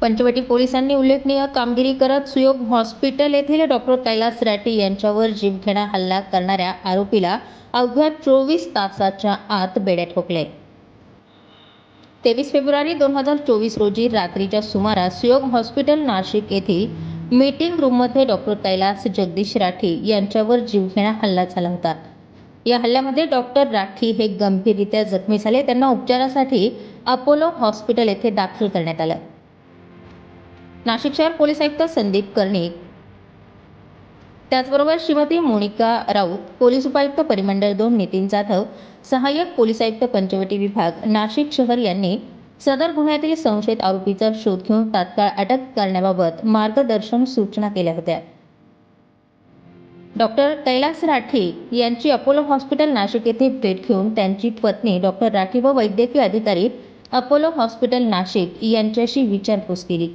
पंचवटी पोलिसांनी उल्लेखनीय कामगिरी करत सुयोग हॉस्पिटल येथील डॉक्टर कैलास राठी यांच्यावर जीवघेणा हल्ला करणाऱ्या आरोपीला अवघ्या चोवीस तासाच्या आत बेड्यात ठोकले. तेवीस फेब्रुवारी दोन हजार चोवीस रोजी रात्रीच्या सुमारास सुयोग हॉस्पिटल नाशिक येथील मीटिंग रूममध्ये डॉक्टर कैलास जगदीश राठी यांच्यावर जीवघेणा हल्ला झाला होता. या हल्ल्यामध्ये डॉक्टर राठी हे गंभीररित्या जखमी झाले. त्यांना उपचारासाठी अपोलो हॉस्पिटल येथे दाखल करण्यात आलं. नाशिक शहर पोलीस आयुक्त संदीप कर्णिक. त्याचबरोबर श्रीमती मोनिका राऊत पोलीस उपायुक्त परिमंडळ दोन नितीन जाधव सहाय्यक पोलीस आयुक्त पंचवटी विभाग नाशिक शहर यांनी सदर गुन्ह्यातील संशयित आरोपीचा शोध घेऊन तात्काळ अटक करण्याबाबत मार्गदर्शन सूचना केल्या होत्या. डॉक्टर कैलास राठी यांची अपोलो हॉस्पिटल नाशिक येथे भेट घेऊन त्यांची पत्नी डॉक्टर राठी व वैद्यकीय अधिकारी अपोलो हॉस्पिटल नाशिक यांच्याशी विचारपूस केली.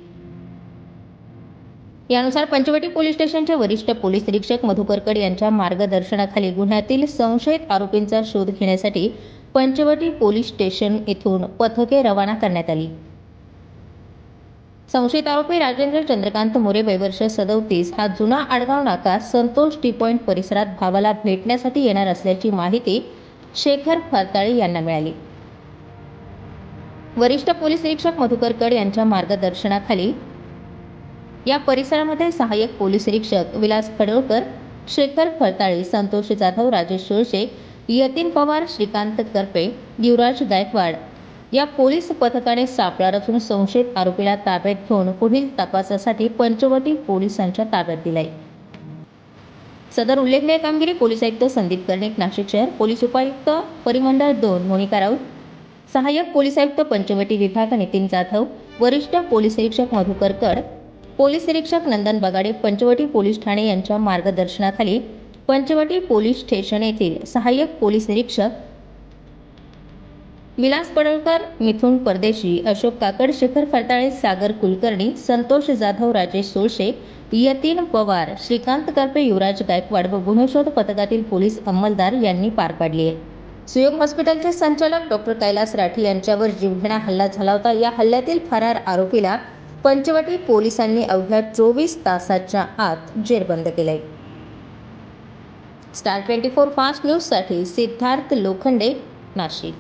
यानुसार पंचवटी पोलीस स्टेशनचे वरिष्ठ पोलीस निरीक्षक मधुकरकड यांच्या मार्गदर्शनाखाली गुन्ह्यातील संशयित आरोपींचा शोध घेण्यासाठी पंचवटी पोलीस स्टेशन येथून पथके रवाना करण्यात आली. संशयित आरोपी राजेंद्र चंद्रकांत मोरे वयवर्ष सदोतीस हा जुना आडगाव नाका संतोष टी पॉईंट परिसरात भावाला भेटण्यासाठी येणार असल्याची माहिती शेखर फरताळे यांना मिळाली. वरिष्ठ पोलीस निरीक्षक मधुकर कड यांच्या मार्गदर्शनाखाली या परिसरामध्ये सहाय्यक पोलीस निरीक्षक विलास खडोळकर शेखर फरताळे संतोष जाधव राजेश सुळशे यतीन पवार श्रीकांत करपे युवराज गायकवाड. या पोलीस पथकाने सापळा रचून संशयित आरोपीला ताब्यात घेऊन पुढील तपासासाठी पंचवटी पोलिसांच्या ताब्यात दिलाय. सदर उल्लेखनीय कामगिरी पोलीस आयुक्त संदीप कर्णिक नाशिक शहर पोलीस उपायुक्त परिमंडळ दोन मोनिका राऊत सहाय्यक पोलीस आयुक्त पंचवटी विभाग नितीन जाधव वरिष्ठ पोलीस निरीक्षक मधुकर कड पोलीस निरीक्षक नंदन बगाडे पंचवटी पोलीस ठाणे यांच्या मार्गदर्शनाखाली पंचवटी पोलीस स्टेशन येथील सहाय्यक पोलीस निरीक्षक विलास पडळकर मिथुन परदेशी अशोक काकड शेखर फरताळे सागर कुलकर्णी संतोष जाधव राजेश सोळशे यतीन पवार श्रीकांत करपे युवराज गायकवाड व गुन्हेशोध पथकातील पोलीस अंमलदार यांनी पार पाडली आहे. सुयोग हॉस्पिटलचे संचालक डॉक्टर कैलास राठी यांच्यावर जीवघेणा हल्ला झाला होता. या हल्ल्यातील फरार आरोपीला पंचवटी पोलिसांनी अवघ्या चोवीस तासाच्या आत जेरबंद केलंय. स्टार ट्वेंटी फोर फास्ट न्यूजसाठी सिद्धार्थ लोखंडे नाशिक.